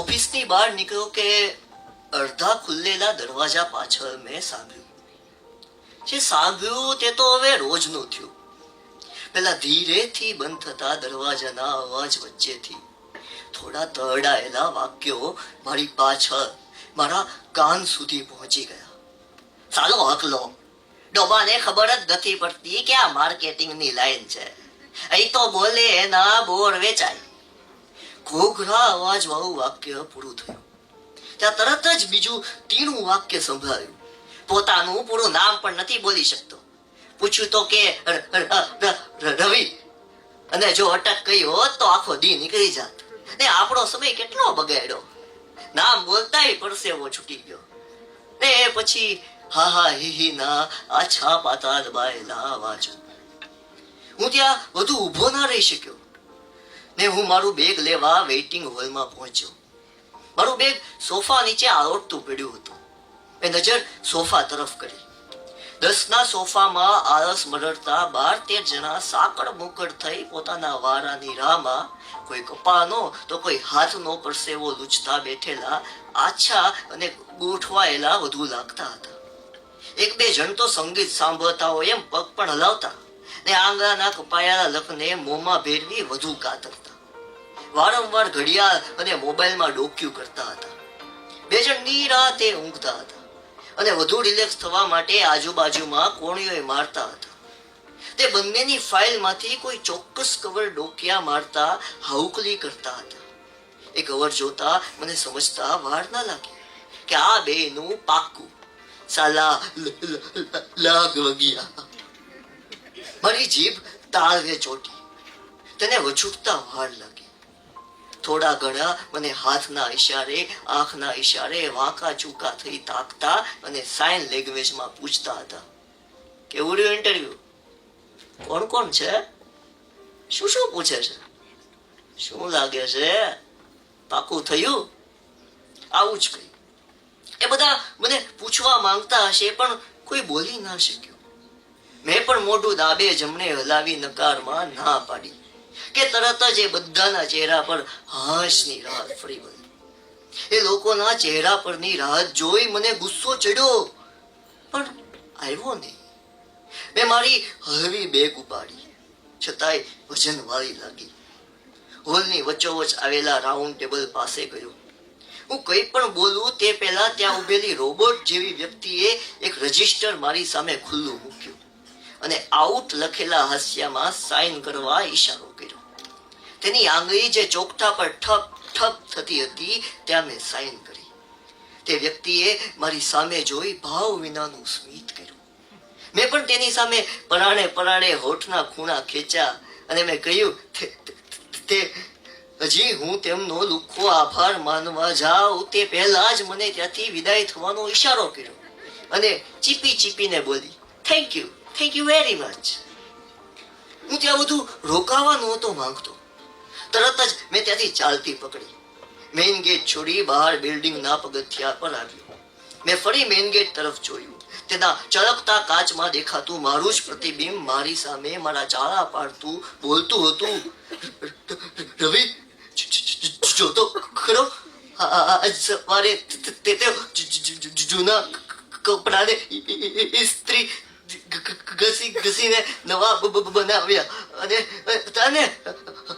ઓફિસની બહાર નીકળ્યો કે અડધા ખુલ્લેલા દરવાજા પાછળ મેં સાંભળ્યું. જે સાંભળ્યું તે તો હવે રોજનું થયું. પેલા ધીરેથી બંધ થતા દરવાજાના અવાજ વચ્ચેથી થોડા તરડાયેલા વાક્યો મારી પાછળ, મારા કાન સુધી પહોંચી ગયા. ચાલો હકલો ડોબાને ખબર જ નથી પડતી કે આ માર્કેટિંગની લાઈન છે. અહીં તો બોલે એના બોર વેચાય. ઘોઘરા અવાજ વાળું વાક્ય પૂરું થયું. ત્યાં તરત જ બીજું તીણું વાક્ય સંભળાયું. પોતાનું પૂરું નામ પણ નથી બોલી શકતો. પૂછ્યું તો કે રવિ. અને જો અટક કહી હોત તો આખો દી નીકળી જાત. ને આપણો સમય કેટલો બગાડ્યો. નામ બોલતાય પરસેવો છૂટી ગયો. ને પછી, હા હા, હિ હિ, ના આછા પાતા દબાયેલા વાજો હું ત્યાં વધુ ઊભો ના રહી શક્યો. ને હું મારું બેગ લેવા વેઇટિંગ હોલમાં પહોંચ્યો. મારું બેગ સોફા નીચે આરોટતું પડ્યું હતું. મેં નજર સોફા તરફ કરી. દસના સોફામાં આળસ મરડતા બાર તેર જણા સાકડ મુકડ થઈ પોતાના વારાની રાહમાં કોઈ કપાનો તો કોઈ હાથનો પરસેવો લૂછતા બેઠેલા, આછા અને ગોઠવાયેલા વધુ લાગતા હતા. એક બે જણ તો સંગીત સાંભળતા હોય એમ પગ પણ હલાવતા ને આંગળાના કપાયેલા લખને મોંમાં ભેરવી વધુ કાતરતા વારંવાર ઘડિયાળ અને મોબાઈલમાં ડોક્યુ કરતા હતા. બે જણ નિરાતે ઊંઘતા હતા અને વધુ રિલેક્સ થવા માટે આજુબાજુમાં કોણીઓએ મારતા હતા. તે બંનેની ફાઇલમાંથી કોઈ ચોક્કસ કવર ડોકિયા મારતા હાઉકલી કરતા હતા. એ કવર જોતા મને સમજતા વાર ના લાગી કે આ બેનું પાક્કું સાલા લાગ વગિયા મારી જીભ તાળવે ચોટી. તેને વછૂટતા વાર લાગી. થોડા ઘણા મને હાથના ઈશારે, આંખના ઈશારે, વાંકા ચૂકા થઈ તાકતા અને સાઇન લેંગ્વેજમાં પૂછતા હતા. કેવું રહ્યું ઇન્ટરવ્યુ કોણ કોણ છે? શું શું પૂછે છે? શું લાગે છે? પાકું થયું? આવું જ કહ્યું એ બધા મને પૂછવા માંગતા હશે, પણ કોઈ બોલી ના શક્યું. મેં પણ મોઢું દાબે જમણે હલાવી નકારમાં ના પાડી. કે તરત જ એ બધાના ચહેરા પર હાશની રાહત ફરી વળી. એ લોકોના ચહેરા પરની રાહત જોઈ મને ગુસ્સો ચડ્યો. પણ આવ્યો નહીં. મેં મારી હળવી બેગ ઉપાડી. છતાંય વજન વાળી લાગી. હોલની વચ્ચોવચ આવેલા રાઉન્ડ ટેબલ પાસે ગયો. હું કંઈ પણ બોલું તે પહેલા ત્યાં ઉભેલી રોબોટ જેવી વ્યક્તિએ એક રજિસ્ટર મારી સામે ખુલ્લું મૂક્યું. અને આઉટ લખેલા હાસ્યામાં સાઇન કરવા ઈશારો કર્યો. તેની આંગળી જે ચોકઠા પર ઠપ ઠપ થતી હતી, ત્યાં મેં સાઇન કરી. તે વ્યક્તિએ મારી સામે જોઈ ભાવ વિનાનું સ્મિત કર્યું. મેં પણ તેની સામે પરાણે પરાણે હોઠના ખૂણા ખેંચ્યા અને મેં કહ્યું, "તે- હજી હું તેમનો લુખ્ખો આભાર માનવા જાઉં. તે પહેલા જ મને ત્યાંથી વિદાય થવાનો ઈશારો કર્યો અને ચીપી ચીપીને બોલી thank you thank you very much હું ત્યાં બધું રોકાવા નહોતો માંગતો તરત જ મેં ત્યાંથી ચાલતી પકડી મેઇન ગેટ છોડી બહાર બિલ્ડિંગના પગથિયા પર આવ્યો મેં ફરી મેઇન ગેટ તરફ જોયું તેના ચળકતા કાચમાં દેખાતું મારું જ પ્રતિબિંબ મારી સામે મારા ચાળા પાડતું બોલતું હતું રવિ જોતો ખરો આજ તે- જૂના કપડાને ઇસ્ત્રી ઘસી ઘસીને નવા બ- બ- બનાવ્યા અને તને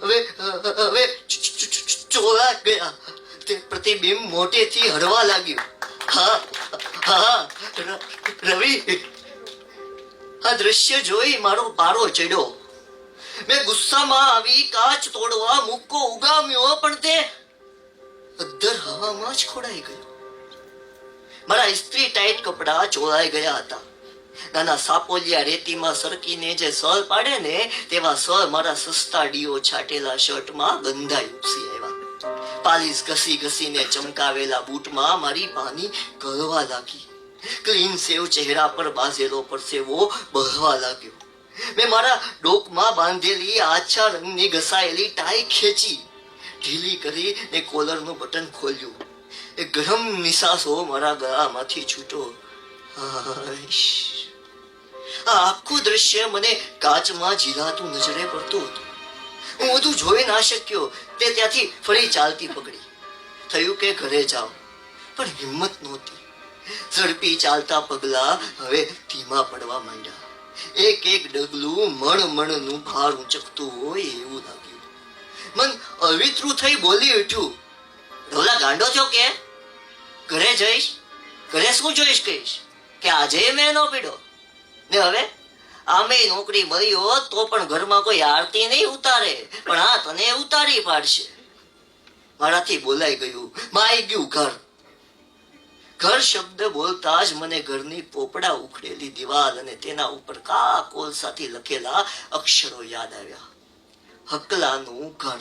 હવે હવે ચ- ચ- ચ- ચોરા ગયા તે પ્રતિબિંબ મોટેથી હરવા લાગ્યું। હા હા, ર- રવિ, આ દ્રશ્ય જોઈ મારો પારો ચડ્યો. મેં ગુસ્સામાં આવી કાચ તોડવા મુક્કો ઉગામ્યો, પણ તે અદ્ધર હવામાં જ ખોડાઈ ગયો. મારા ઇસ્ત્રી ટાઈટ કપડા ચોરાઈ ગયા હતા. નાના સાપોલિયા રેતીમાં સરકીને જે સળ પાડે ને, તેવા સળ મારા સસ્તા ડીઓ છાટેલા શર્ટમાં ગંધાઈ ઉપસી આવ્યા. પાલીસ ઘસી ઘસીને ચમકાવેલા બૂટમાં મારી પાની ગળવા લાગી. ક્લીન સેવ ચહેરા પર બાઝેલો પરસેવો બહવા લાગ્યો. મેં મારા ડોકમાં બાંધેલી આછા રંગની ઘસાયેલી ટાઈ ખેંચી. ઢીલી કરી ને કોલરનું બટન ખોલ્યું. એ ગરમ નિસાસો મારા ગળામાંથી છૂટો. હાશ. આખું દ્રશ્ય મને કાચમાં ઝીલાતું નજરે પડતું હતું. હું વધુ જોઈ ના શક્યો. તે ત્યાંથી ફરી ચાલતી પકડી. થયું કે ઘરે જાઓ. પણ હિંમત નહોતી. ઝડપી ચાલતા પગલા હવે ધીમા પડવા માંડ્યા. એક એક ડગલું મણ મણનું ભાર ઉંચકતું હોય એવું લાગ્યું. મન અવિતરું થઈ બોલી ઉઠ્યું. ઢોલા ગાંડો થયો કે? ઘરે જઈશ? ઘરે શું જોઈશ કહીશ? કે આજે મેં નો પીડો? ને હવે? આમે નોકરી મળી તો પણ ઘરમાં કોઈ આરતી નહીં ઉતારે, પણ આ તને ઉતારી પાડશે. મારાથી બોલાઈ ગયું, માઈ ગયું ઘર. ઘર શબ્દ બોલતા જ મને ઘરની પોપડા ઉખડેલી દિવાલ અને તેના ઉપર કા કોલસાથી લખેલા અક્ષરો યાદ આવ્યા. હકલાનું ઘર.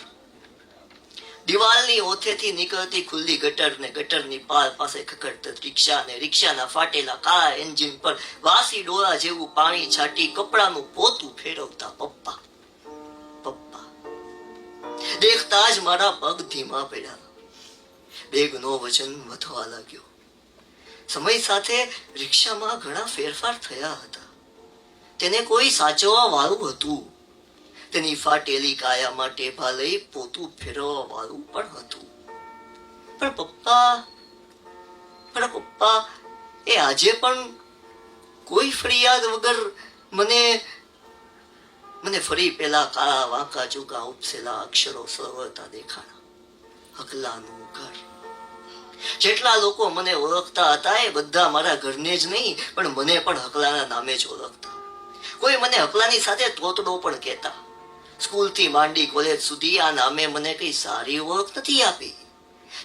દિવાલની ઓથેથી નીકળતી ખુલ્લી ગટર ને ગટરની પાર પાસે ખખડત રિક્ષા ને રિક્ષાના ફાટેલા કાળા એન્જિન પર વાસી ડોળા જેવું પાણી છાંટી કપડાનું પોતું ફેરવતા પપ્પા. પપ્પા. દેખતા જ મારા પગ ધીમા પડ્યા. બેગનો વજન વધવા લાગ્યો. સમય સાથે રિક્ષામાં ઘણા ફેરફાર થયા હતા. તેને કોઈ સાચવવા વાળું હતું. તેની ફાટેલી કાયામાં ટેભા લઈ પોતું ફેરવવા વાળું પણ હતું. પણ પપ્પા પણ પપ્પા, એ આજે પણ કોઈ ફરિયાદ વગર મને મને ફરી પેલા કાળા વાંકા ચૂકા ઉપસેલા અક્ષરો સરળતા દેખાણા. હકલાનું ઘર. જેટલા લોકો મને ઓળખતા હતા એ બધા મારા ઘરને જ નહીં, પણ મને પણ હકલાના નામે જ ઓળખતા. કોઈ મને હકલાની સાથે તોતડો પણ કહેતા. સ્કૂલથી માંડી કોલેજ સુધી આ નામે મને કંઈ સારી ઓળખ નથી આપી.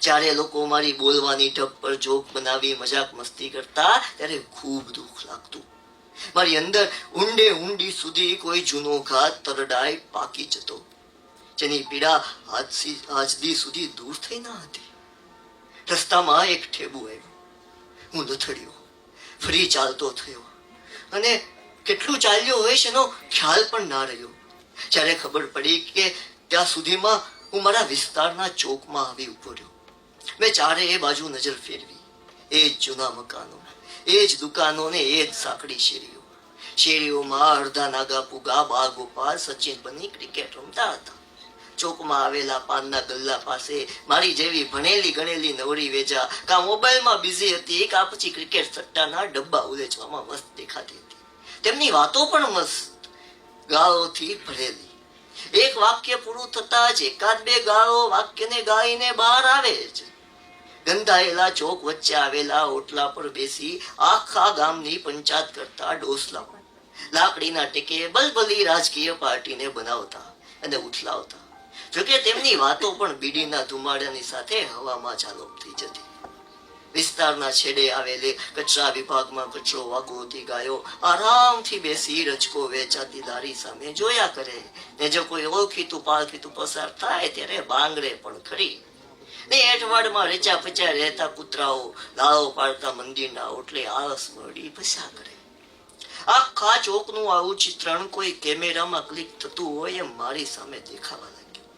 જ્યારે લોકો મારી બોલવાની ઢબ પર જોક બનાવી મજાક મસ્તી કરતા, ત્યારે ખૂબ દુઃખ લાગતું. મારી અંદર ઊંડે ઊંડી સુધી કોઈ જૂનો ઘાત તરડાઈ પાકી જતો. જેની પીડા આજ સી- સુધી દૂર થઈ ના હતી. રસ્તામાં એક ઠેબુ આવ્યું. હું લથડ્યો. ફરી ચાલતો થયો. અને કેટલું ચાલ્યો હોય છે એનો ખ્યાલ પણ ના રહ્યો. જ્યારે ખબર પડી કે ત્યાં સુધીમાં હું મારા વિસ્તારના ચોકમાં આવી ઊભો રહ્યો. મેં ચારે એ બાજુ નજર ફેરવી. એ જ જૂના મકાનો, એ જ દુકાનો એ જ સાંકડી શેરીઓ. શેરીઓમાં અડધા નાગા પુગા બા સચિન બની ક્રિકેટ રમતા હતા. ચોકમાં આવેલા પાનના ગલ્લા પાસે મારી જેવી ભણેલી ગણેલી નવરી વેજા કા મોબાઈલમાં બિઝી હતી કા પછી ક્રિકેટ સટ્ટાના ડબ્બા ઉલેચવામાં મસ્ત દેખાતી હતી. તેમની વાતો પણ મસ્ત ગાળોથી ભરેલી. એક વાક્ય પૂરું થતા જ એકાદ બે ગાળો વાક્યને ગાઈને બહાર આવે જ. ગંધાયેલા ચોક વચ્ચે આવેલા ઓટલા પર બેસી આખા ગામની પંચાયત કરતા ડોસલા લાકડીના ટેકે બલબલી રાજકીય પાર્ટીને બનાવતા અને ઉઠલાવતા જોકે તેમની વાતો પણ બીડીના ધુમાડાની સાથે હવામાં ચાલોપ થઈ જતી. વિસ્તારના છેડે આવેલી કચરા વિભાગમાં કચરો વાગોતી ગાયો આરામથી બેસી રચકો વેચાતી દારી સામે જોયા કરે. ને જો કોઈ ઓળખીતું પાળખીતું પસાર થાય ત્યારે બાંગડે પણ ખરી ને એઠવાડમાં રેચા પચા રહેતા કૂતરાઓ લાળો પાડતા મંદિરના ઓટલે આળસ મળી ભસા કરે. આખા ચોકનું આવું ચિત્રણ કોઈ કેમેરામાં ક્લિક થતું હોય એમ મારી સામે દેખાવા લાગ્યું.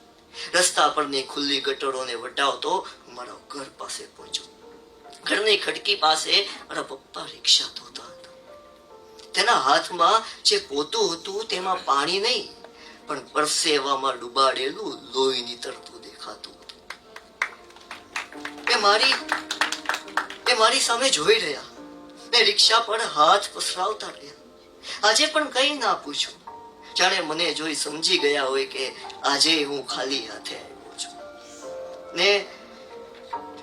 રસ્તા પરની ખુલ્લી ગટરોને વટાવતો મારો ઘર પાસે પહોંચ્યો. ઘરની ખડકી પાસે મારા પપ્પા રિક્ષા ધોતા હતા. તેના હાથમાં જે પોતું હતું તેમાં પાણી નહીં, પણ પરસેવામાં ડૂબાડેલું લોહી નીતરતું દેખાતું હતું. એ મારી એ મારી સામે જોઈ રહ્યા. ને રિક્ષા પર હાથ પસરાવતા રહ્યા. આજે પણ કઈ ના પૂછ્યું જાણે મને જોઈ સમજી ગયા હોય કે આજે હું ખાલી હાથે આવ્યો છું. ને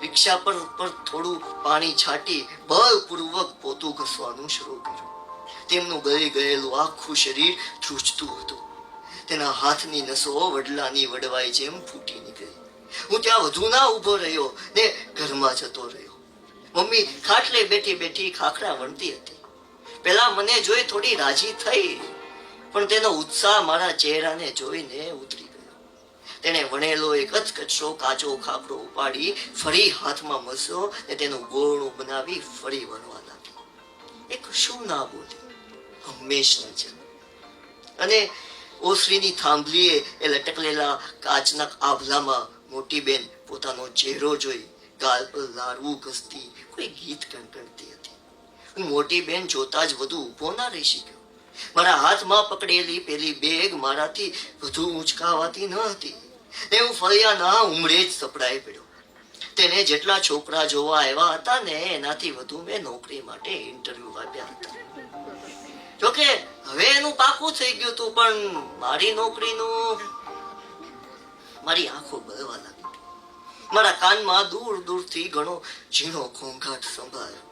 રિક્ષા પર ઉપર થોડું પાણી છાંટી બળપૂર્વક પોતું ઘસવાનું શરૂ કર્યું. તેમનું ગળી ગયેલું આખું શરીર ધ્રુજતું હતું. તેના હાથની નસો વડલાની વડવાઈ જેમ ફૂટી નીકળી. હું ત્યાં વધુ ના ઊભો રહ્યો ને ઘરમાં જતો રહ્યો. મમ્મી ખાટલે બેઠી બેઠી ખાખરા વણતી હતી. પેલા મને જોઈ થોડી રાજી થઈ, પણ તેનો ઉત્સાહ મારા ચહેરાને જોઈને ઉતરી તેણે વણેલો એક જ કાચો ખાબરો ઉપાડી ફરી હાથમાં મસ્યો ને તેનું ગોળું બનાવી ફરી વણવા લાગ્યો. એક શું ના બોલે? હંમેશની જેમ અને ઓસરીની થાંભલીએ એ લટકલેલા કાચના આભલામાં મોટી બેન પોતાનો ચહેરો જોઈ ગાલ પર લાડવું ઘસતી કોઈ ગીત કણકણતી હતી. મોટી બેન જોતા જ વધુ ઊભો ના રહી શક્યો. મારા હાથમાં પકડેલી પેલી બેગ મારાથી વધુ ઉંચકાવાતી ન હતી. હું ફળિયાના ઉમરે જ સપડાઈ પડ્યો. તેને જેટલા છોકરા જોવા આવ્યા હતા ને એનાથી વધુ મેં નોકરી માટે ઇન્ટરવ્યુ આપ્યા હતા. જોકે હવે એનું પાકું થઈ ગયું હતું, પણ મારી નોકરીનું મારી આંખો બળવા લાગી. મારા કાનમાં દૂર દૂરથી ઘણો ઝીણો ઘોંઘાટ સંભળાયો.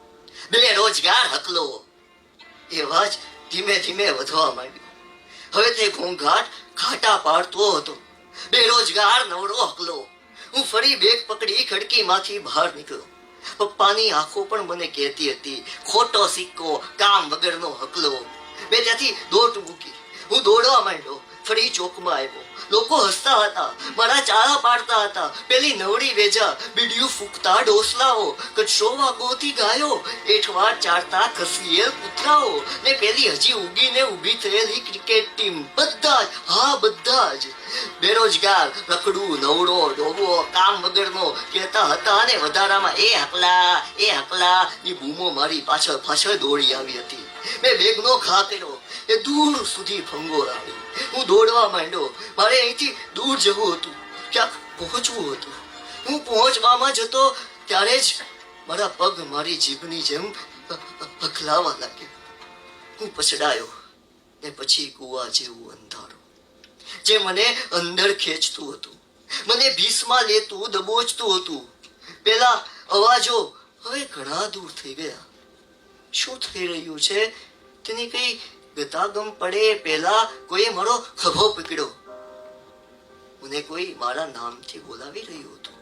બેરોજગાર હકલો એવા જ ધીમે ધીમે વધવા માંડ્યો. હવે તે ઘોંઘાટ ખાટા પાડતો હતો. બેરોજગાર નવરો હકલો હું ફરી બેગ પકડી ખડકીમાંથી બહાર નીકળ્યો પપ્પાની આંખો પણ મને કહેતી હતી, ખોટો સિક્કો કામ વગરનો હકલો. મેં ત્યાંથી દોટ મૂકી. હું દોડવા માંડ્યો. ફરી ચોકમાં આવ્યો. લોકો હસતા હતા, મારા ચાળા પાડતા હતા, પેલી નવડી વેજા, બીડીયું ફૂંકતા ડોસલાઓ કચરોવા ગોતી ગાયો, એઠવાડ ચારતા ખસીએ કૂતરાઓ, ને પેલી હજી ઉગીને ઊભી થયેલી ક્રિકેટ ટીમ. બધા જ, હા, બધા જ. બેરોજગાર, રખડું, નવડો, ડોબો, કામ વગરનો કહેતા હતા અને વધારામાં, એ હકલા એ હકલા, ની બૂમો મારી પાછળ પાછળ દોડી આવી હતી. મેં બેગનો ઘા કર્યો એ દૂર સુધી ભંગો આવી હું દોડવા માંડ્યો. મારે અહીંથી દૂર જવું હતું. ક્યાંક પહોંચવું હતું. હું પહોંચવામાં જતો ત્યારે જ મારા પગ મારી જીભની જેમ હકલાવા લાગ્યા. હું પછડાયો ને પછી કુવા જેવું અંધારું, જે મને અંદર ખેંચતું હતું. મને ભીસમાં લેતું, દબોચતું હતું. પેલા અવાજો હવે ઘણા દૂર થઈ ગયા. શું થઈ રહ્યું છે? તેની કઈ ગતાગમ પડે, પહેલા કોઈએ મારો ખભો પકડ્યો. મને કોઈ મારા નામથી બોલાવી રહ્યું હતું.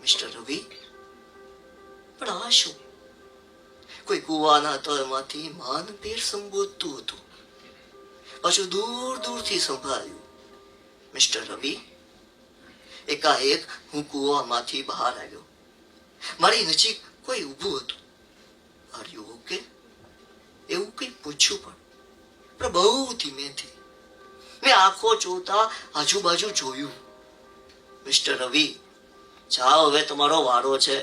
મિસ્ટર રવિ, પણ આ શું? કોઈ કુવાના તળમાંથી માનભેર સંબોધતું હતું. પાછું દૂર દૂરથી સંભળાયું. મિસ્ટર રવિ, એકાએક હું કુવામાંથી બહાર આવ્યો. મારી નજીક કોઈ ઊભું હતું. આર યુ ઓકે એવું કંઈ પૂછ્યું પણ? પણ બહુ ધીમેથી મેં આંખો જોતા આજુબાજુ જોયું. મિસ્ટર રવિ, જાઓ હવે તમારો વારો છે.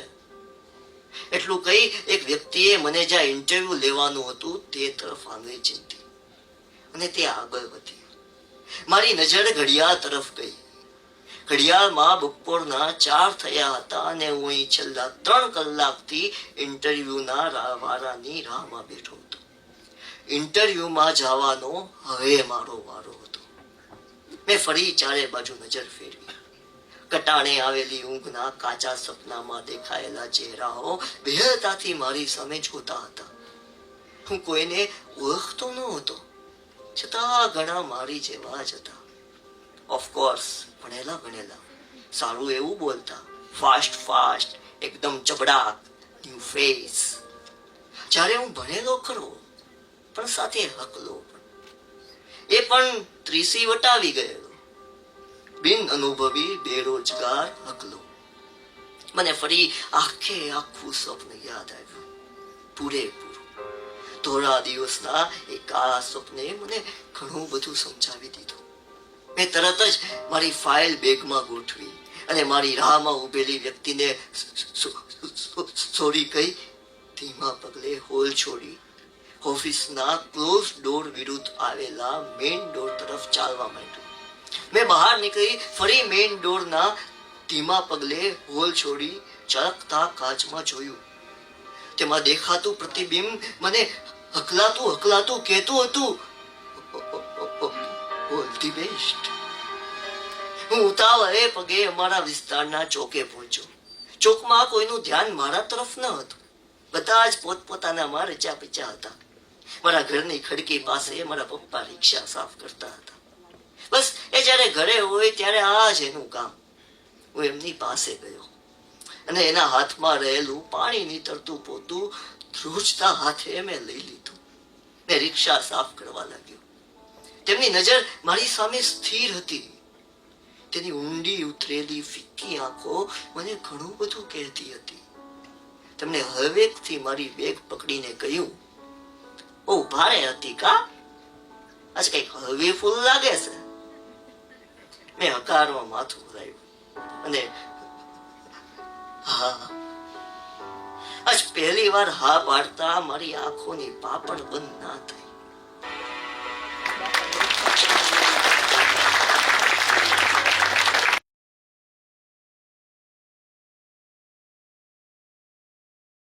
એટલું કહી એક વ્યક્તિએ મને જ્યાં ઇન્ટરવ્યુ લેવાનું હતું તે તરફ આંગળી ચીંધી અને તે આગળ વધી મારી નજર ઘડિયાળ તરફ ગઈ. ઘડિયાળમાં બપોરના ચાર થયા હતા અને હું અહીં છેલ્લા ત્રણ કલાકથી ઇન્ટરવ્યુના વારાની રાહમાં બેઠો હતો. ઇન્ટરવ્યુમાં જવાનો હવે મારો વારો હતો. મેં ફરી ચારે બાજુ નજર ફેરવી. કટાણે આવેલી ઊંઘના કાચા સપનામાં દેખાયેલા ચહેરાઓ બેહતાથી મારી સામે જોતા હતા. હું કોઈને ઓળખતો ન હતો છતાં ઘણા મારી જેવા જ હતા. ઓફકોર્સ ભણેલા ભણેલા. સારું એવું બોલતા. ફાસ્ટ ફાસ્ટ એકદમ ચબડાક ન્યુ ફેસ જ્યારે હું ભણેલો ખરો પણ સાથે હકલો. એ પણ ત્રીસી વટાવી ગયેલો. બિન અનુભવી બેરોજગાર હકલો. મને ફરી આખે આખું સ્વપ્ન યાદ આવ્યું. પૂરેપૂરું. ધોળા દિવસના એ કાળા સ્વપ્ને મને ઘણું બધું સમજાવી દીધું. મેં તરત જ મારી ફાઇલ બેગમાં ગોઠવી અને મારી રાહમાં ઉભેલી વ્યક્તિને સોરી કહી ધીમા પગલે હોલ છોડી ઓફિસના ક્લોઝ ડોર વિરુદ્ધ આવેલા મેઇન ડોર તરફ ચાલવા માંડ્યું. મેં બહાર નીકળી ફરી મેઇન ડોરના ધીમા પગલે હોલ છોડી ચળકતા કાચમાં જોયું. તેમાં દેખાતું પ્રતિબિંબ મને હકલાતું હકલાતું કહેતું હતું. ઓલ ધી બેસ્ટ હું ઉતાવળે પગે અમારા વિસ્તારના ચોકે પહોંચ્યો. ચોકમાં કોઈનું ધ્યાન મારા તરફ ન હતું. બધા જ પોતપોતાનામાં રચા પીચા હતા. મારા ઘરની ખડકી પાસે મારા પપ્પા રિક્ષા સાફ કરતા હતા. બસ, એ જ્યારે ઘરે હોય ત્યારે આ જ એનું કામ. હું એમની પાસે ગયો. અને એના હાથમાં રહેલું પાણી નીતરતું પોતું ધ્રુજતા હાથે મેં લઈ લીધું. મેં રિક્ષા સાફ કરવા લાગ્યો. તેમની નજર મારી સામે સ્થિર હતી. તેની ઊંડી ઉતરેલી ફિક્કી આંખો મને ઘણું બધું કહેતી હતી. તેમણે હવેકથી મારી બેગ પકડીને કહ્યું બહુ ભારે હતી કા? આજે કંઈક હળવી ફૂલ લાગે છે. મેં હકારમાં માથું હલાવ્યું અને હા, આજ પહેલી વાર હા પાડતા મારી આંખોની પાપડ બંધ ના થઈ.